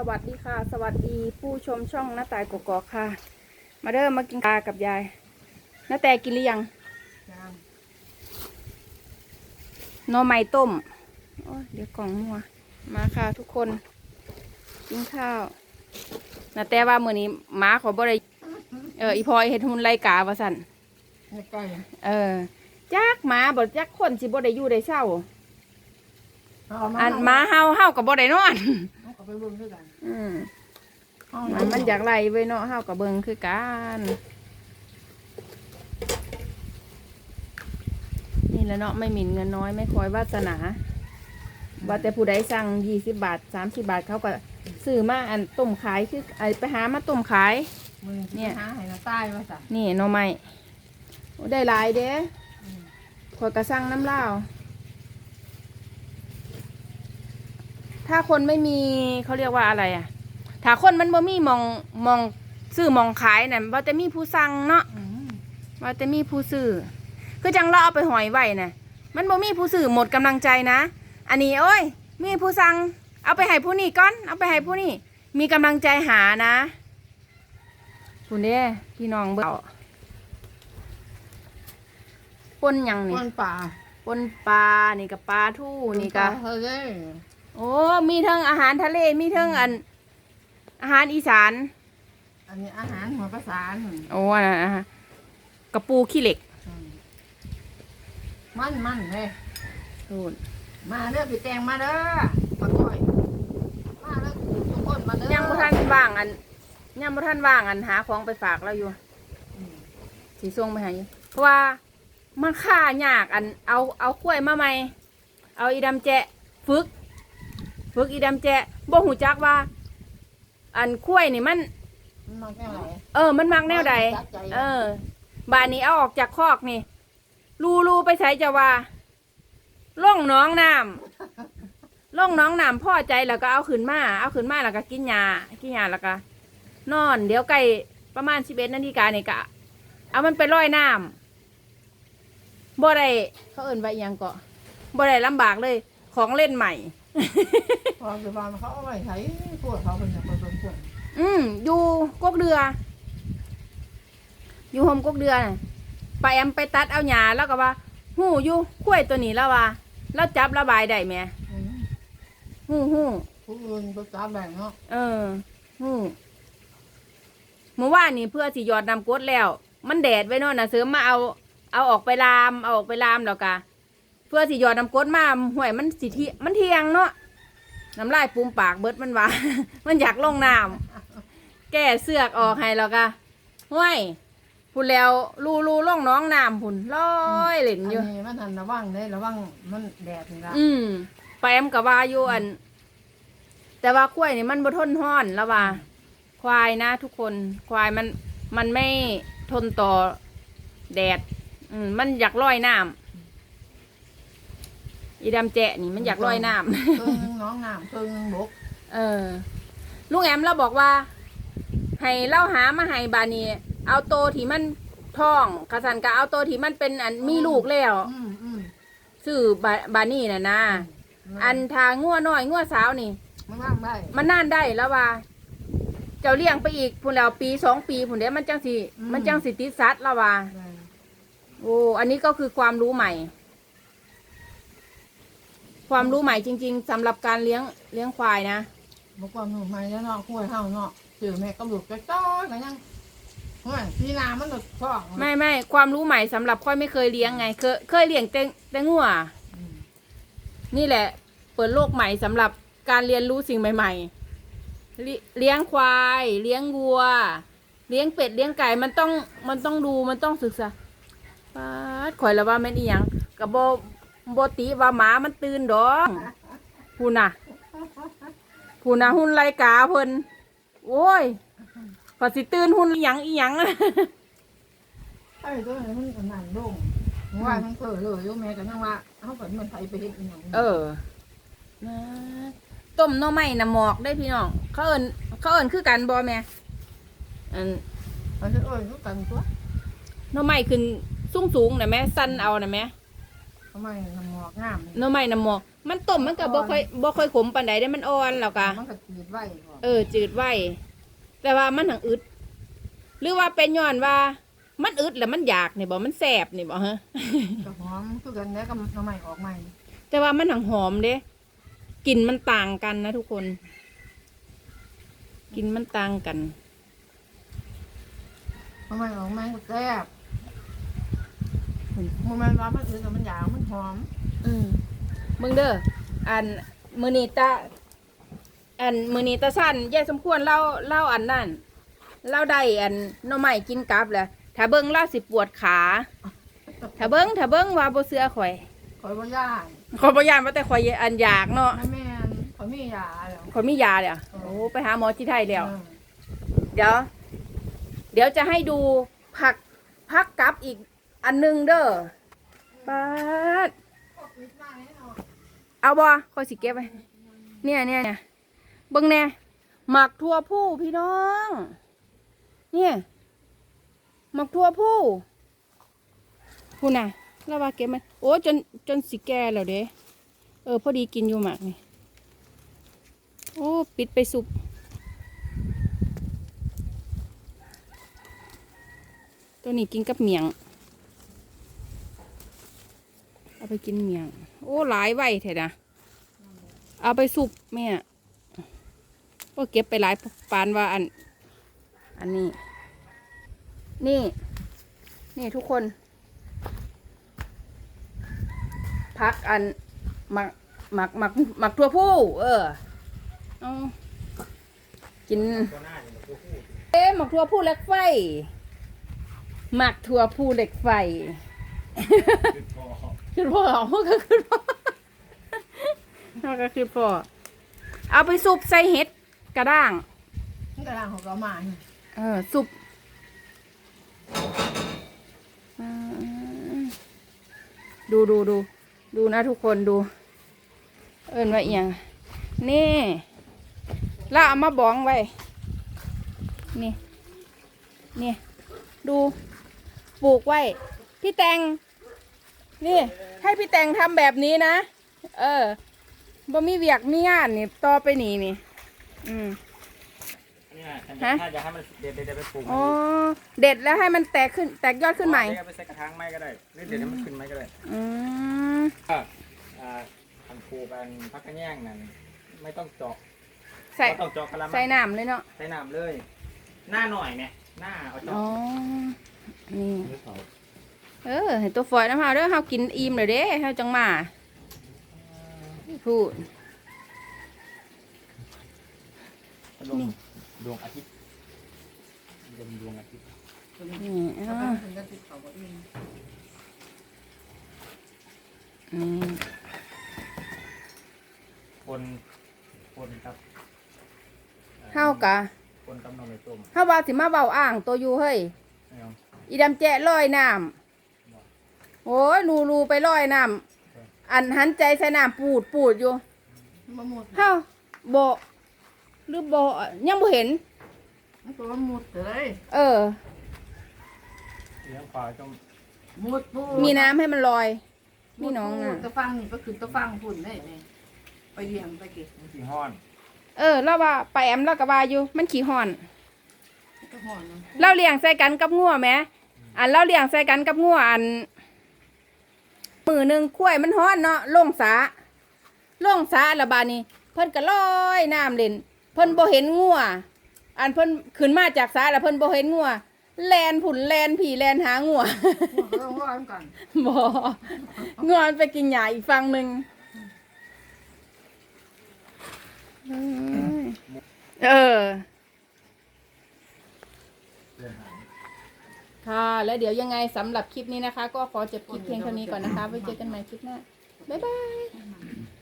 สวัสดีค่ะ สวัสดีผู้ชมช่องน้าแต่กกอกค่ะ มาเริ่มมากินปลากับยายน้าแต่กินหรือยังหน่อไม้ต้มโอ้ยเดี๋ยวกล่องมัว มาค่ะทุกคนกินข้าวน้าแต่ว่ามื้อนี้หมาขอบ่ได้เอออีพลอยเฮ็ดหุ่นไล่กาว่าสั่นไม่ใกล้เออจักหมาบ่จักคนสิบ่ได้อยู่ได้เศร้าเอามาอันหมาเฮาเฮาก็บ่ได้นอนเอากลับ ไปเบิ่งด้วยกันอืมเอามันมันอยากไล่ไว้เนาะเฮากับเบิงคือกันนี่แหละเนาะไม่หมิ่นเงินน้อยไม่คอยวาสนาว่าแต่ผู้ใดสั่งยี่สิบบาทสามสิบาทเขาก็ซื้อมาอันต้มขายคือไอไปหามาต้มขาย มือเนี่ยหาให้ละใต้ว่าสั่นี่หน่อไม้โอ้ได้หลายเด้ขอยกระสั่งน้ำเหล้า ถ้าคนไม่มีเขาเรียกว่าอะไรอะ ถ้าคนมันบ่มีมองมองซื้อมองขายน่ะว่าจะมีผู้สั่งเนาะอืมว่าจะมีผู้ซื้อคือจังเราเอาไปหอยไว้นะมันบ่มีผู้ซื้อหมดกำลังใจนะ อันนี้โอ้ย มีผู้สั่งเอาไปให้ผู้นี้ก่อน เอาไปให้ผู้นี้มีกำลังใจหานะคุณเด้พี่น้องเบิ่งเอาปนหยังคนี่นป่าปนปลานี่กับปลาทู่นี่กับเฮ้ย โอ้มีทั้งอาหารทะเลมีทั้งอัน อาหารอีสาน อันนี้อาหารหัวประสานโอ้อันนั้นอะฮะกระปูขี้เหล็กอืมมันมันเลยทูนมาเด้อพี่แตงมาเด้อมาก่อยมาเด้อทุกคนมาเด้อยังบ่ทันว่างอันยังบ่ทันว่างอันหาของไปฝากเราอยู่อืมสีส่งไปให้อยู่เพราะว่ามันค่ายากอันเอาเอากล้วยมาใหม่ เอาอีดำแจะฝึก ฝึกอีดำแจะบ่หูจักว่า อันกล้วยนี่มัน มันมาแค่ไหน เออ มันมักแนวใดจับใจ เออ บานนี้เอาออกจากคอกนี่รูรูไปใส่จะว่าล่องหน้องน้ำล่องหน้องน้ำพ่อใจแล้วก็เอาขึ้นมา เอาขึ้นมาแล้วก็กินยา กินยาแล้วก็ นอน เดี๋ยวไก่ประมาณสิบเอ็ดนาฬิกาเนี่ยก็เอามันไปลอยน้ำบ่ได้เขาเอิ่นไว้อิหยังเกาะบ่ได้ลำบากเลย ของเล่นใหม่ พอจะวางเขาเอาไว้ใช้พวกเขาเป็นอย่างผสมพวกอืมอยู่กกเดือ อยู่โฮมกกเดือน่ะไปแอมไปตัดเอาหญ้าแล้วก็ว่าหู้อยู่ข้วยตัวนี้แล้วว่าแล้วจับระบายได้ไหมอืมหู้หู้ผู้อื่นก็จับแบ่งเนาะเออหู้เมื่อวานนี่เพื่อสิหยอดนำกดแล้ว มันแดดไว้เนอนนะเสริมมาเอา เอาออกไปลาม เอาออกไปลามแล้วกะเพื่อสิหยอดนำกดมาห่วยมันสิเที่มันเที่ยงเนาะ น้ำลายปูมปากเบิดมันว่า มันอยากลงน้ำแก้เสือกออกให้แล้วกะห่วยพุ่นแล้วรูรูล่องน้องน้ำพุ่นลอยเหล่นอันอยู่นี้มันทันระวังเด้ระวังมันแดดนี่ละอืมไปแอมกับว่าอยู่อัน แต่ว่ากล้วยนี่มันบ่ทนห้อนแล้วว่า ควายนะทุกคนควายมันมันไม่ทนต่อแดด อืมมันอยากลอยน้ำ อีดำแจะนี่มันอยากลอยน้ำเพิ่งนึงน้องน้ำเพิ่งนึงบกเออ ลุงแอมเราบอกว่า ให้เล่าหามาให้บานีเอาโตวที่มันท้องกระสันก็เอาโตวที่มันเป็นอันมีลูกแล้วอืมอืมซื้อบาบานี่น่ะนะ อันทางัวน้อยงัวสาวนี่ มันว่างได้มันน่านได้แล้วว่า เจ้าเลี้ยงไปอีกพุ่นแล้วปีสองปีพุ่นเดี๋ยวมันจังสิมันจังสิติดสัตว์แล้วว่า ได้โอ้ อันนี้ก็คือความรู้ใหม่ ความรู้ใหม่จริง ๆสำหรับการเลี้ยงเลี้ยงควายนะบอกว่าหนูไม่แล้วเนาะกล้วยเฮาเนาะถือแม่กำลุกจะจ้อยกันยังเฮ้ยพี่นามันหลุดช่องไม่ไม่ความรู้ใหม่สำหรับค่อยไม่เคยเลี้ยงไง เคยเคยเลี้ยงแต่แต่งัวอืมนี่แหละ เปิดโลกใหม่สำหรับการเรียนรู้สิ่งใหม่ๆเลี้ยเลี้ยงควาย เลี้ยงวัว เลี้ยงเป็ดเลี้ยงไก่มันต้องมันต้องดูมันต้องศึกษาปาดข่อยแล้วว่าแม่นอีหยังกับโบโบติว่าหมามันตื่นดองพูน่ะพูน่ะหุ่นไรกาเพิ่นโอ้ยพอสิตื่นหุ่นอีหยังอีหยังไอ้ตัวนี้มันอันนั้นลงว่ามันเผลอเลยโยแม่กันยังว่าเขาเปิดมันไทยไปเห็นอีหยังเออนะต้มหน่อไม้น้ำหมอกได้พี่น้องเขาเอินเขาเอินคือกันบอแม่อันเขาจะเอ้ยเขากันตัวหน่อไม้ขึ้นสูงสูงๆนะแม่สั้นเอานะแม่ เขทำไมน้ำหมอกงามนี่หน่อไม้น้ำหมอก มันต้มมันก็บ่ค่อยบ่ค่อยขมปานใดได้มันอ่อนแล้วก็มันก็จืดไว้บ่เออ จืดไว้แต่ว่ามันหังอึด หรือว่าเป็นย้อนว่า มันอึดแล้วมันอยากนี่บ่มันแสบนี่บ่ฮะก็หอมคือกันแล้วก็น้ำใหม่ออกใหม่ แต่ว่ามันหังหอมเด้กลิ่นมันต่างกันนะทุกคนกลิ่นมันต่างกันน้ำใหม่ออกใหม่ก็แซ่บ มันมันว่ามันอื่นแต่มันหยางมันหอมอืมมึงเด้ออันมือนีตาอันมือนีตาสั้นแย่สมควรเล่าเล่าอันนั่นเล่าได้อันหน่อไม้กินกลับแหละถ้าเบิ้งเล่าสิปวดขาถ้าเบิ้งถ้าเบิ้งว่าบ่เสือข่อยคอยบ่ย่านขอยบ่ยานว่าแต่ข่อยอันอยากเนาะแม่แม่นเขามียาแล้วข่อยมียาเลยอะโอ้ไปหาหมอที่ไทยแล้วอืมเดี๋ยว เดี๋ยวจะให้ดูผักผักกับอีก อันหนึ่งเด้อป๊าดเอาบ่ค่อยสิเก็บไว้เนี่ยเนี่ยเนี่ยเบิ่งแน่หมักทั่วผู้พี่น้อง เนี่ยหมักทั่วผู้ผู้น่ะแล้วว่าเก็บมันโอ้จนจนสิแก่แล้วเด้เออพอดีกินอยู่หมักนี่โอ้ปิดไปสุกตัวนี้กินกับเมียง เอาไปกินเมียง โอ้หลายไว้เถอะนะ เอาไปสุกแม่โอ้เก็บไปหลายปานว่าอัน อันนี้ นี่ นี่ทุกคน พักอันหมักหมักหมักหมักทั่วผู้ เออเอากิน เอ๊ะหมักทั่วผู้เหล็กไฟ หมักทั่วผู้เหล็กไฟ ขึ้นพ่อเขาก็ขึ้นพ่อเขาก็ขึ้นพ่อเอาไปซุปใส่เห็ดกระด้าง นี่กระด้างของเรามานี่เออซุปอืมดูดูดูดูนะทุกคนดู เอินว่าเอียง นี่แล้วเอามาบองไว้ นี่ นี่ ดู ปลูกไว้ พี่แตง นี่ให้พี่แตงทำแบบนี้นะ เออบ่มีเวียกมีงานนี่ต่อไปนี่นี่ อืม เนี่ยฮะถ้าจะให้มันเด็ดเด็ดไปปลูกอ๋อ เด็ดแล้วให้มันแตกขึ้น แตกยอดขึ้นใหม่ เอาไปใส่กระถางไม้ก็ได้หรือเด็ดให้มันขึ้นไม้ก็ได้อืม ก็อ่าทำปลูกกันพักกระแย่งนั่นไม่ต้องเจาะใส่ไม่ต้องเจาะกระมังใส่น้ำเลยเนาะ ใส่น้ำเลย หน้าหน่อยไหมหน้าเอาเจาะอ๋อ นี่ หรือเปล่า เออเห็นตัวฝอยน้ำเฮาเด้อเฮากินอิ่มเลยเด้เฮาจังมาพูดดวงดวงอาทิตย์ดวงดวงอาทิตย์นี่กระอ่าด้างถึงจะติดเขาก็เองอืมคนคนครับเฮากะคนกำนองในต้มเฮาว่าสิมาเว้าอ่างตัวอยู่เฮ้ยเอาอีดำแจะลอยน้ำ โอ้ยรูรูไปลอยน้ำอันหันใจใส่น้ำปูดปูดอยู่มะมุดเฮาบ่หรือบ่ยังบ่เห็นมันตัวมุดเลย เออเลี้ยงควายก็มุดปูมีน้ำให้มันลอยนี่น้องน่ะตะฟังนี่ก็คือตะฟังพุ่นได้นี่ไปเลี้ยงไปเก็บมันสีห้อน เออแล้วว่าไปแอมแล้วก็ว่าอยู่มันขี้ห่อนก็หอนนะเราเลี้ยงใส่กันกับงัวไหมอันเราเลี้ยงใส่กันกับงัวอัน มือหนึ่งกล้วยมันฮ้อนเนาะลงสาลงสาละบาดนี้ เพิ่นก็ลอยน้ำเล่นเพิ่นบ่เห็นงัวอันเพิ่นขึ้นมาจากสาแล้วเพิ่นบ่เห็นงัวแลนผุนแลนผีแลนหางัวพวกเราว่ากันบ่งัวมันไปกินหญ้าอีกฝั่งหนึ่งเออ เรื่องหาง ค่ะ แล้วเดี๋ยวยังไงสำหรับคลิปนี้นะคะ ก็ขอจบคลิปเพียงเท่านี้ก่อนนะคะไว้เจอกันใหม่คลิปหน้าบ๊ายบาย